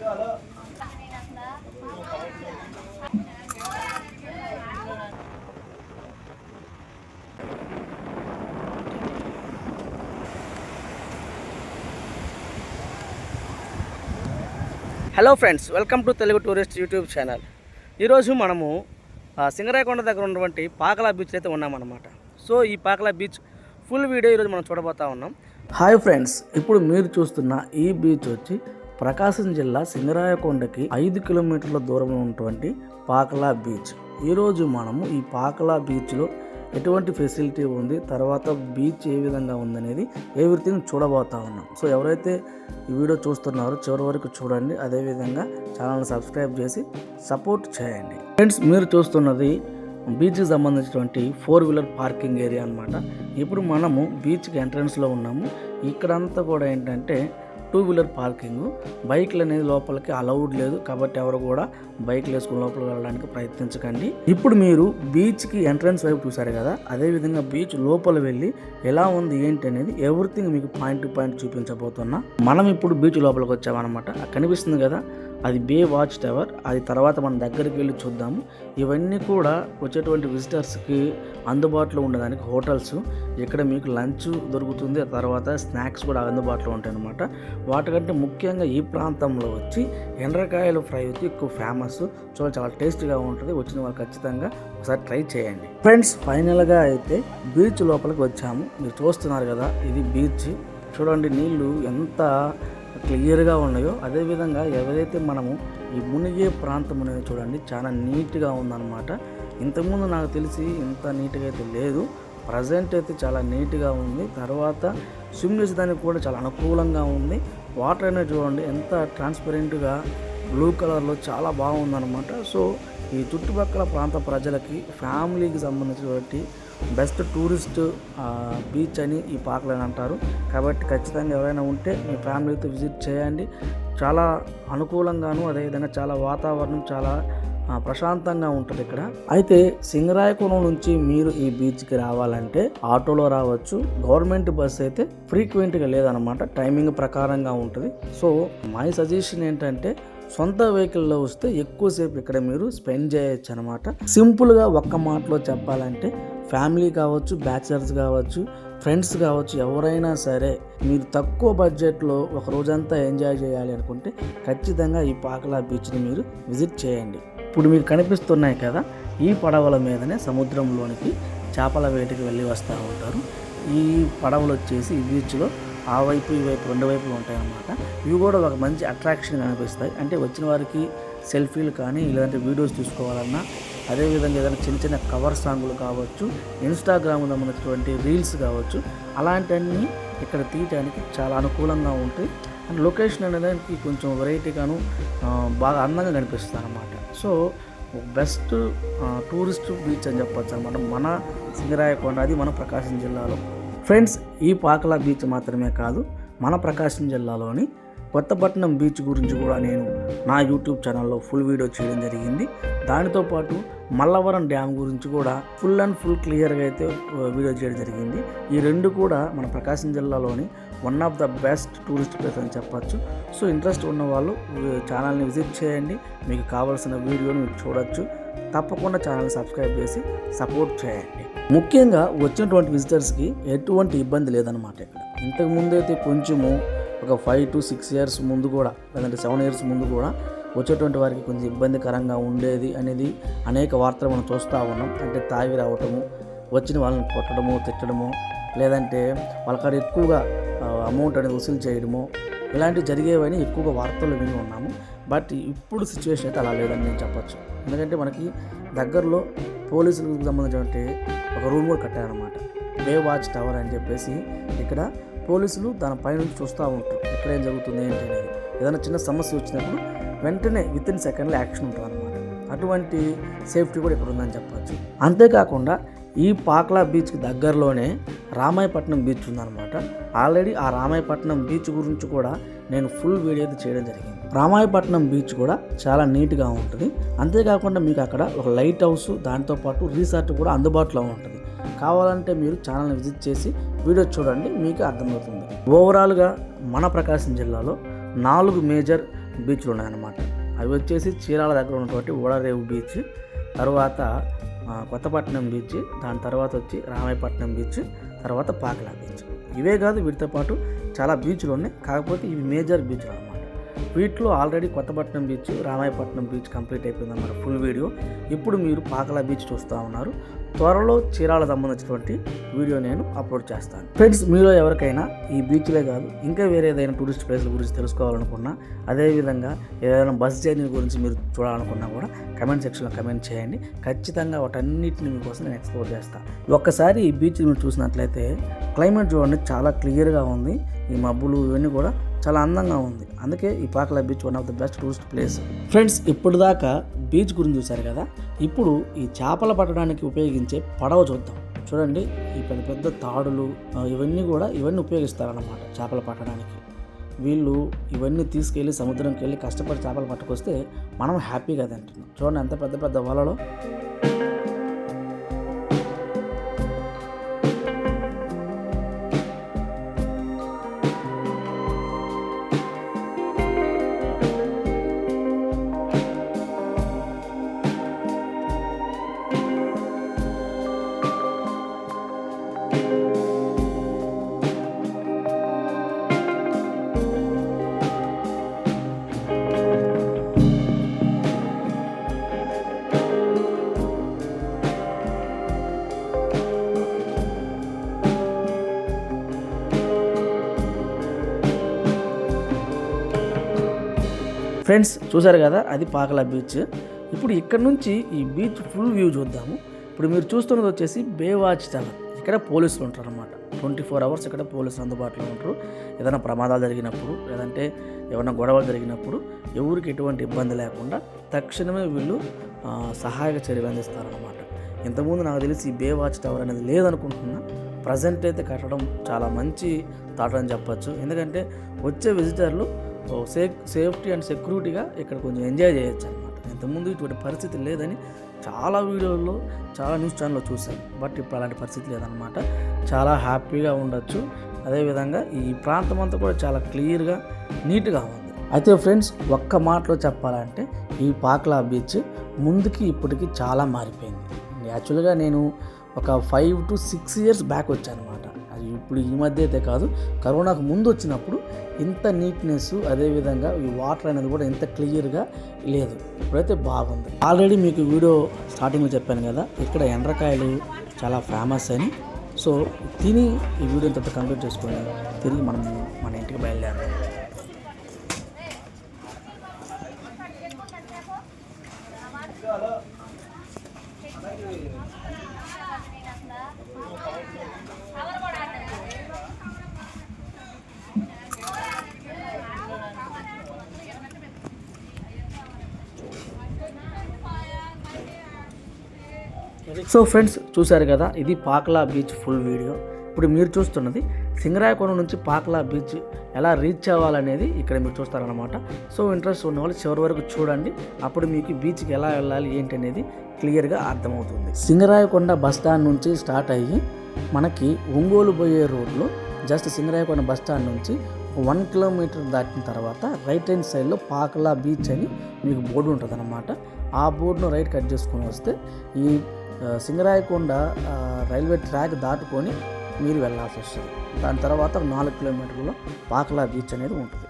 Hello friends welcome to Telugu tourist YouTube channel. ఈరోజు మనము సింగరాయకొండ దగ్గర ఉన్నటువంటి పాకలా బీచ్ అయితే ఉన్నామన్నమాట. సో ఈ పాకలా బీచ్ ఫుల్ వీడియో ఈరోజు మనం చూడబోతా ఉన్నాం. హాయ్ ఫ్రెండ్స్ ఇప్పుడు మీరు చూస్తున్న ఈ బీచ్ వచ్చి ప్రకాశం జిల్లా సింగరాయకొండకి ఐదు కిలోమీటర్ల దూరంలో ఉన్నటువంటి పాకలా బీచ్. ఈరోజు మనము ఈ పాకలా బీచ్లో ఎటువంటి ఫెసిలిటీ ఉంది తర్వాత బీచ్ ఏ విధంగా ఉందనేది ఎవ్రీథింగ్ చూడబోతా ఉన్నాం. సో ఎవరైతే ఈ వీడియో చూస్తున్నారో చివరి వరకు చూడండి. అదేవిధంగా ఛానల్ సబ్స్క్రైబ్ చేసి సపోర్ట్ చేయండి. ఫ్రెండ్స్ మీరు చూస్తున్నది బీచ్కి సంబంధించినటువంటి ఫోర్ వీలర్ పార్కింగ్ ఏరియా అన్నమాట. ఇప్పుడు మనము బీచ్కి ఎంట్రన్స్లో ఉన్నాము. ఇక్కడంతా కూడా ఏంటంటే టూ వీలర్ పార్కింగ్. బైక్లు అనేది లోపలికి అలౌడ్ లేదు కాబట్టి ఎవరు కూడా బైక్లు వేసుకుని లోపలికి వెళ్ళడానికి ప్రయత్నించకండి. ఇప్పుడు మీరు బీచ్కి ఎంట్రన్స్ వైపు చూసారు కదా అదేవిధంగా బీచ్ లోపల వెళ్ళి ఎలా ఉంది ఏంటి అనేది ఎవ్రీథింగ్ మీకు పాయింట్ టు పాయింట్ చూపించబోతున్నా. మనం ఇప్పుడు బీచ్ లోపలికి వచ్చామన్నమాట. కనిపిస్తుంది కదా అది బే వాచ్ టవర్ అది తర్వాత మనం దగ్గరికి వెళ్ళి చూద్దాము. ఇవన్నీ కూడా వచ్చేటువంటి విజిటర్స్కి అందుబాటులో ఉండడానికి హోటల్స్. ఇక్కడ మీకు లంచ్ దొరుకుతుంది ఆ తర్వాత స్నాక్స్ కూడా అందుబాటులో ఉంటాయి వాటికంటే ముఖ్యంగా ఈ ప్రాంతంలో వచ్చి ఎండ్రకాయలు ఫ్రై వచ్చి ఎక్కువ ఫేమస్. చాలా చాలా టేస్ట్గా ఉంటుంది. వచ్చిన వాళ్ళు ఖచ్చితంగా ఒకసారి ట్రై చేయండి. ఫ్రెండ్స్ ఫైనల్గా అయితే బీచ్ లోపలికి వచ్చాము. మీరు చూస్తున్నారు కదా ఇది బీచ్. చూడండి నీళ్ళు ఎంత క్లియర్గా ఉన్నాయో అదేవిధంగా ఎవరైతే మనము ఈ మునిగే ప్రాంతం అనేది చూడండి చాలా నీట్గా ఉందన్నమాట. ఇంతకుముందు నాకు తెలిసి ఇంత నీట్గా అయితే లేదు. ప్రజెంట్ అయితే చాలా నీట్గా ఉంది. తర్వాత స్విమ్ చేసేదానికి కూడా చాలా అనుకూలంగా ఉంది. వాటర్ అనేది చూడండి ఎంత ట్రాన్స్పరెంట్గా బ్లూ కలర్లో చాలా బాగుందన్నమాట. సో ఈ చుట్టుపక్కల ప్రాంత ప్రజలకి ఫ్యామిలీకి సంబంధించినటువంటి బెస్ట్ టూరిస్ట్ బీచ్ అని ఈ పాకలని అంటారు. కాబట్టి ఖచ్చితంగా ఎవరైనా ఉంటే మీ ఫ్యామిలీతో విజిట్ చేయండి. చాలా అనుకూలంగాను అదేవిధంగా చాలా వాతావరణం చాలా ప్రశాంతంగా ఉంటుంది ఇక్కడ. అయితే సింగరాయకులం నుంచి మీరు ఈ బీచ్కి రావాలంటే ఆటోలో రావచ్చు. గవర్నమెంట్ బస్ అయితే ఫ్రీక్వెంట్గా లేదనమాట టైమింగ్ ప్రకారంగా ఉంటుంది. సో మై సజెషన్ ఏంటంటే సొంత వెహికల్లో వస్తే ఎక్కువసేపు ఇక్కడ మీరు స్పెండ్ చేయొచ్చు అనమాట సింపుల్గా ఒక్క మాటలో చెప్పాలంటే ఫ్యామిలీ కావచ్చు బ్యాచిలర్స్ కావచ్చు ఫ్రెండ్స్ కావచ్చు ఎవరైనా సరే మీరు తక్కువ బడ్జెట్లో ఒక రోజంతా ఎంజాయ్ చేయాలి అనుకుంటే ఖచ్చితంగా ఈ పాకలా బీచ్ని మీరు విజిట్ చేయండి. ఇప్పుడు మీకు కనిపిస్తున్నాయి కదా ఈ పడవల మీదనే సముద్రంలోనికి చేపల వేటకి వెళ్ళి వస్తూ ఉంటారు. ఈ పడవలు వచ్చేసి ఈ బీచ్లో ఆ వైపు ఈ వైపు రెండు వైపులు ఉంటాయన్నమాట. ఇవి కూడా ఒక మంచి అట్రాక్షన్ అనిపిస్తాయి అంటే వచ్చిన వారికి సెల్ఫీలు కానీ ఇలాంటి వీడియోస్ తీసుకోవాలన్నా అదేవిధంగా ఏదైనా చిన్న చిన్న కవర్ సాంగులు కావచ్చు ఇన్స్టాగ్రామ్లో ఉన్నటువంటి రీల్స్ కావచ్చు అలాంటివన్నీ ఇక్కడ తీయడానికి చాలా అనుకూలంగా ఉంటాయి. అండ్ లొకేషన్ అనేది కొంచెం వెరైటీగాను బాగా అందంగా కనిపిస్తుంది అనమాట సో బెస్ట్ టూరిస్ట్ బీచ్ అని చెప్పచ్చు అనమాట. మన సింగరాయకొండ అది మన ప్రకాశం జిల్లాలో. ఫ్రెండ్స్ ఈ పాకల బీచ్ మాత్రమే కాదు మన ప్రకాశం జిల్లాలోని కొత్తపట్నం బీచ్ గురించి కూడా నేను నా యూట్యూబ్ ఛానల్లో ఫుల్ వీడియో చేయడం జరిగింది. దానితో పాటు మల్లవరం డ్యామ్ గురించి కూడా ఫుల్ అండ్ ఫుల్ క్లియర్గా అయితే వీడియో చేయడం జరిగింది. ఈ రెండు కూడా మన ప్రకాశం జిల్లాలోని one of the best tourist place అని చెప్పచ్చు. సో ఇంట్రెస్ట్ ఉన్న వాళ్ళు ఛానల్ని విజిట్ చేయండి. మీకు కావాల్సిన వీడియోని మీరు చూడొచ్చు. తప్పకుండా ఛానల్ని సబ్స్క్రైబ్ చేసి సపోర్ట్ చేయండి. ముఖ్యంగా వచ్చినటువంటి విజిటర్స్కి ఎటువంటి ఇబ్బంది లేదనమాట ఇక్కడ. ఇంతకు కొంచెము ఒక ఫైవ్ టు సిక్స్ ఇయర్స్ ముందు కూడా లేదంటే సెవెన్ ఇయర్స్ ముందు కూడా వచ్చేటువంటి వారికి కొంచెం ఇబ్బందికరంగా ఉండేది అనేది అనేక వార్తలు మనం చూస్తూ ఉన్నాం. అంటే తాగి రావటము వచ్చిన వాళ్ళని కొట్టడము తిట్టడము లేదంటే వాళ్ళకాడ ఎక్కువగా అమౌంట్ అనేది వసూలు చేయడము ఇలాంటివి జరిగేవని ఎక్కువగా వార్తలు విని ఉన్నాము. బట్ ఇప్పుడు సిచ్యువేషన్ అయితే అలా లేదని నేను చెప్పొచ్చు. ఎందుకంటే మనకి దగ్గరలో పోలీసులకు సంబంధించినటువంటి ఒక రూమ్ కూడా కట్టారనమాట బే వాచ్ టవర్ అని చెప్పేసి ఇక్కడ పోలీసులు దాని పైనుంచి చూస్తూ ఉంటారు. ఇక్కడ ఏం జరుగుతుంది ఏంటి అనేది. ఏదైనా చిన్న సమస్య వచ్చినప్పుడు వెంటనే విత్ ఇన్ సెకండ్లో యాక్షన్ ఉంటుంది అనమాట అటువంటి సేఫ్టీ కూడా ఇక్కడ ఉందని చెప్పచ్చు. అంతేకాకుండా ఈ పాక్లా బీచ్కి దగ్గరలోనే రామాయపట్నం బీచ్ ఉందన్నమాట. ఆల్రెడీ ఆ రామాయపట్నం బీచ్ గురించి కూడా నేను ఫుల్ వీడియో చేయడం జరిగింది. రామాయపట్నం బీచ్ కూడా చాలా నీట్గా ఉంటుంది. అంతేకాకుండా మీకు అక్కడ ఒక లైట్ హౌస్ దాంతోపాటు రీసార్ట్ కూడా అందుబాటులో ఉంటుంది. కావాలంటే మీరు ఛానల్ని విజిట్ చేసి వీడియో చూడండి మీకు అర్థమవుతుంది. ఓవరాల్గా మన ప్రకాశం జిల్లాలో నాలుగు మేజర్ బీచ్లు ఉన్నాయన్నమాట. అవి వచ్చేసి చీరాల దగ్గర ఉన్నటువంటి ఓడరేవు బీచ్ తర్వాత కొత్తపట్నం బీచ్ దాని తర్వాత వచ్చి రామాయపట్నం బీచ్ తర్వాత పాకలా బీచ్ ఇవే కాదు వీటితో పాటు చాలా బీచ్లు ఉన్నాయి. కాకపోతే ఇవి మేజర్ బీచ్లు అన్నమాట. వీటిలో already Kothapatnam beach Ramayapatnam beach complete అయిపోయింది అన్నమాట ఫుల్ వీడియో ఇప్పుడు మీరు పాకలా బీచ్ చూస్తూ ఉన్నారు. త్వరలో చీరాల సంబంధించినటువంటి వీడియో నేను అప్లోడ్ చేస్తాను. ఫ్రెండ్స్ మీలో ఎవరికైనా ఈ బీచ్లే కాదు ఇంకా వేరే ఏదైనా టూరిస్ట్ ప్లేస్ల గురించి తెలుసుకోవాలనుకున్నా అదేవిధంగా ఏదైనా బస్ జర్నీ గురించి మీరు చూడాలనుకున్నా కూడా కమెంట్ సెక్షన్లో కమెంట్ చేయండి. ఖచ్చితంగా వాటన్నిటిని మీకోసం నేను ఎక్స్ప్లోర్ చేస్తాను ఒక్కసారి ఈ బీచ్ మీరు చూసినట్లయితే క్లైమేట్ చూడండి చాలా క్లియర్గా ఉంది. ఈ మబ్బులు ఇవన్నీ కూడా చాలా అందంగా ఉంది. అందుకే ఈ Pakala beach one of the best tourist place friends ఇప్పుడు దాకా బీచ్ గురించి చూశారు కదా? ఇప్పుడు ఈ చేపలు పట్టడానికి ఉపయోగించే పడవ చూద్దాం. చూడండి ఈ పెద్ద పెద్ద తాడులు ఇవన్నీ కూడా ఇవన్నీ ఉపయోగిస్తారన్నమాట చేపలు పట్టడానికి. వీళ్ళు ఇవన్నీ తీసుకెళ్ళి సముద్రంకి వెళ్ళి కష్టపడి చేపలు పట్టుకొస్తే మనం హ్యాపీగా తింటున్నాం. చూడండి ఎంత పెద్ద పెద్ద వలలో. ఫ్రెండ్స్ చూసారు కదా అది పాకల బీచ్. ఇప్పుడు ఇక్కడ నుంచి ఈ బీచ్ ఫుల్ వ్యూ చూద్దాము. ఇప్పుడు మీరు చూస్తున్నది వచ్చేసి బేవాచ్ టవర్ ఇక్కడ పోలీసులు ఉంటారు అనమాట ట్వంటీ ఫోర్ అవర్స్ ఇక్కడ పోలీసులు అందుబాటులో ఉంటారు. ఏదైనా ప్రమాదాలు జరిగినప్పుడు లేదంటే ఏమైనా గొడవలు జరిగినప్పుడు ఎవరికి ఎటువంటి ఇబ్బంది లేకుండా తక్షణమే వీళ్ళు సహాయక చర్యలు అందిస్తారనమాట ఇంతకుముందు నాకు తెలిసి ఈ బేవాచ్ టవర్ అనేది లేదనుకుంటున్నా. ప్రజెంట్ అయితే కట్టడం చాలా మంచి థాట్ అని చెప్పచ్చు. ఎందుకంటే వచ్చే విజిటర్లు సేఫ్ సేఫ్టీ అండ్ సెక్యూరిటీగా ఇక్కడ కొంచెం ఎంజాయ్ చేయొచ్చు అనమాట ఇంతకుముందు ఇటువంటి పరిస్థితి లేదని చాలా వీడియోల్లో చాలా న్యూస్ ఛానల్లో చూశాను బట్ ఇప్పుడు అలాంటి పరిస్థితి లేదనమాట చాలా హ్యాపీగా ఉండొచ్చు. అదేవిధంగా ఈ ప్రాంతం అంతా కూడా చాలా క్లియర్గా నీట్గా ఉంది. అయితే ఫ్రెండ్స్ ఒక్క మాటలో చెప్పాలంటే ఈ పాక్లా బీచ్ ముందుకి ఇప్పటికి చాలా మారిపోయింది. యాక్చువల్గా నేను ఒక five to six years back వచ్చాను ఇప్పుడు ఈ మధ్య అయితే కాదు. కరోనాకు ముందు వచ్చినప్పుడు ఇంత నీట్నెస్ అదేవిధంగా ఈ వాటర్ అనేది కూడా ఇంత క్లియర్గా లేదు. ఇప్పుడైతే బాగుంది. ఆల్రెడీ మీకు వీడియో స్టార్టింగ్లో చెప్పాను కదా ఇక్కడ ఎండ్రకాయలు చాలా ఫేమస్ అని. సో తిని ఈ వీడియో ఇంత కంప్లీట్ చేసుకొని తిరిగి మనం మన ఇంటికి బయలుదేరాం సో ఫ్రెండ్స్ చూశారు కదా ఇది పాకలా బీచ్ ఫుల్ వీడియో. ఇప్పుడు మీరు చూస్తున్నది సింగరాయకొండ నుంచి పాకలా బీచ్ ఎలా రీచ్ అవ్వాలనేది ఇక్కడ మీరు చూస్తారనమాట సో ఇంట్రెస్ట్ ఉన్న వాళ్ళు చివరి వరకు చూడండి అప్పుడు మీకు బీచ్కి ఎలా వెళ్ళాలి ఏంటి అనేది క్లియర్గా అర్థమవుతుంది. సింగరాయకొండ బస్ స్టాండ్ నుంచి స్టార్ట్ అయ్యి మనకి ఒంగోలు పోయే రోడ్లో జస్ట్ సింగరాయకొండ బస్ స్టాండ్ నుంచి వన్ కిలోమీటర్ దాటిన తర్వాత రైట్ హ్యాండ్ సైడ్లో పాకలా బీచ్ అని మీకు బోర్డు ఉంటుంది ఆ బోర్డును రైట్ కట్ చేసుకొని వస్తే ఈ సింగరాయకొండ రైల్వే ట్రాక్ దాటుకొని మీరు వెళ్ళాల్సి వస్తుంది. దాని తర్వాత నాలుగు కిలోమీటర్లో పాకలా బీచ్ అనేది ఉంటుంది.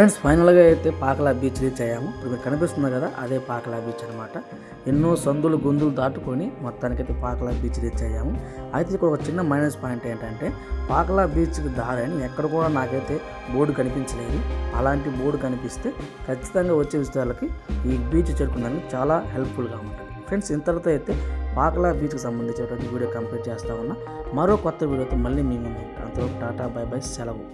ఫ్రెండ్స్ ఫైనల్గా అయితే పాకలా బీచ్ రీచ్ అయ్యాము. ఇప్పుడు మీకు కనిపిస్తుంది కదా అదే పాకలా బీచ్ అనమాట ఎన్నో సందులు గొంతులు దాటుకొని మొత్తానికైతే పాకలా బీచ్ రీచ్ అయ్యాము. అయితే ఇక్కడ ఒక చిన్న మైనస్ పాయింట్ ఏంటంటే పాకలా బీచ్కి దారని ఎక్కడ కూడా నాకైతే బోర్డు కనిపించలేదు. అలాంటి బోర్డు కనిపిస్తే ఖచ్చితంగా వచ్చే విషయాలకి ఈ బీచ్ చేరుకోవడానికి చాలా హెల్ప్ఫుల్గా ఉంటుంది. ఫ్రెండ్స్ ఇంతటితో అయితే పాకలా బీచ్కి సంబంధించినటువంటి వీడియో కంప్లీట్ చేస్తా ఉన్నా. మరో కొత్త వీడియోతో మళ్ళీ మీ ముందు అంతవరకు టాటా బై బై సెలవు.